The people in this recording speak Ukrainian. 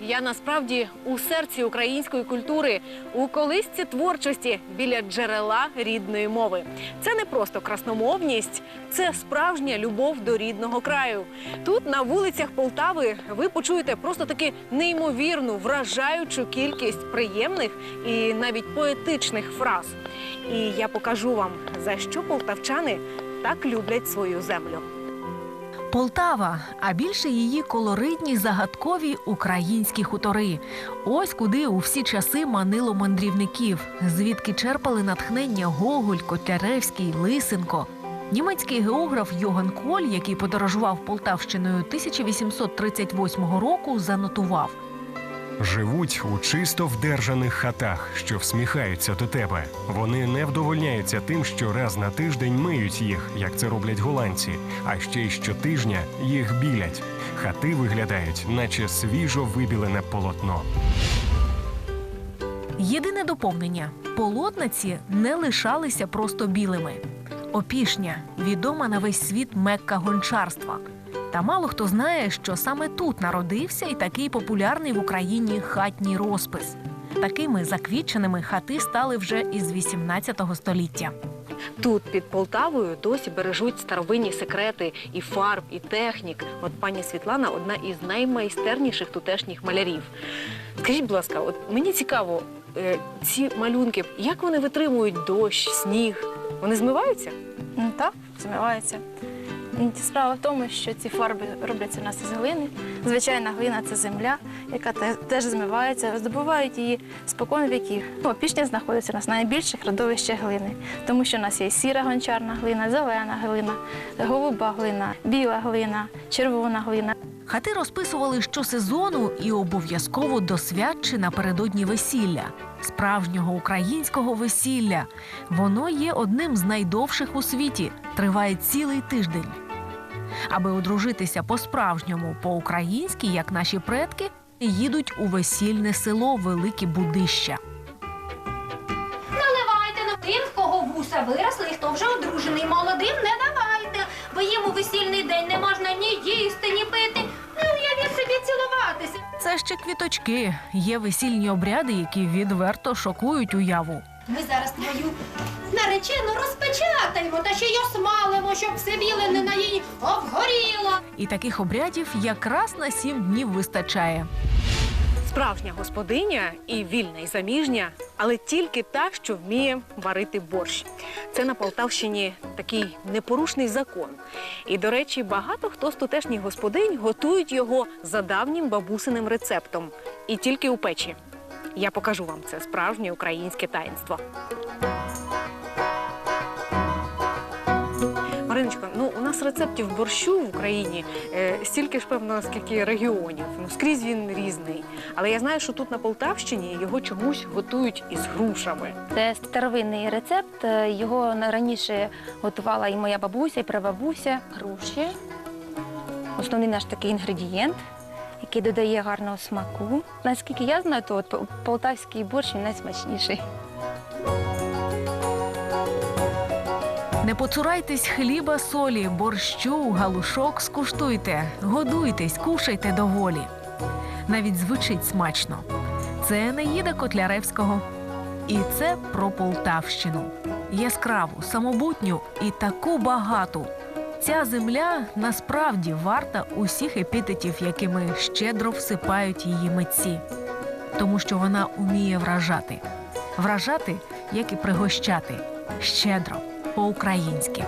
Я насправді у серці української культури, у колисці творчості біля джерела рідної мови. Це не просто красномовність, це справжня любов до рідного краю. Тут на вулицях Полтави ви почуєте просто таки неймовірну, вражаючу кількість приємних і навіть поетичних фраз. І я покажу вам, за що полтавчани так люблять свою землю. Полтава, а більше її колоритні загадкові українські хутори. Ось куди у всі часи манило мандрівників, звідки черпали натхнення Гоголь, Котляревський, Лисенко. Німецький географ Йоган Коль, який подорожував Полтавщиною 1838 року, занотував. Живуть у чисто вдержаних хатах, що всміхаються до тебе. Вони не вдовольняються тим, що раз на тиждень миють їх, як це роблять голландці, а ще й щотижня їх білять. Хати виглядають, наче свіжо вибілене полотно. Єдине доповнення: полотниці не лишалися просто білими. Опішня відома на весь світ мекка гончарства. Та мало хто знає, що саме тут народився і такий популярний в Україні хатній розпис. Такими заквітченими хати стали вже із 18 століття. Тут під Полтавою досі бережуть старовинні секрети і фарб, і технік. От пані Світлана одна із наймайстерніших тутешніх малярів. Скажіть, будь ласка, от мені цікаво, е, ці малюнки, як вони витримують дощ, сніг? Вони змиваються? Ну, так, змиваються. Справа в тому, що ці фарби робляться у нас із глини. Звичайна глина це земля, яка теж змивається, здобувають її спокон віків. Ну, знаходиться у нас на найбільших родовищах глини, тому що у нас є сіра гончарна глина, зелена глина, голуба глина, біла глина, червона глина. Хати розписували щосезону і обов'язково до свят чи напередодні весілля. Справжнього українського весілля. Воно є одним з найдовших у світі, триває цілий тиждень. Аби одружитися по-справжньому, по-українськи, як наші предки, їдуть у весільне село Великі Будища. Це ще квіточки. Є весільні обряди, які відверто шокують уяву. Ми зараз твою наречену розпечатаємо та ще й осмалимо, щоб все біле не на її обгоріло. І таких обрядів якраз на сім днів вистачає. Справжня господиня і вільна, і заміжня, але тільки та, що вміє варити борщ. Це на Полтавщині такий непорушний закон. І, до речі, багато хто з тутешніх господинь готують його за давнім бабусиним рецептом. І тільки у печі. Я покажу вам це справжнє українське таїнство. Нас рецептів борщу в Україні е, стільки ж певно, скільки регіонів. Ну скрізь він різний. Але я знаю, що тут на Полтавщині його чомусь готують із грушами. Це старовинний рецепт. е, Його раніше готувала і моя бабуся, і прабабуся. Груші. Основний наш такий інгредієнт, який додає гарного смаку. Наскільки я знаю, то полтавський борщ найсмачніший. Не поцурайтесь хліба, солі, борщу, галушок скуштуйте, годуйтесь, кушайте доволі. Навіть звучить смачно. Це не їда Котляревського. І це про Полтавщину. Яскраву, самобутню і таку багату. Ця земля насправді варта усіх епітетів, якими щедро всипають її митці. Тому що вона уміє вражати. Вражати, як і пригощати. Щедро, по-українськи.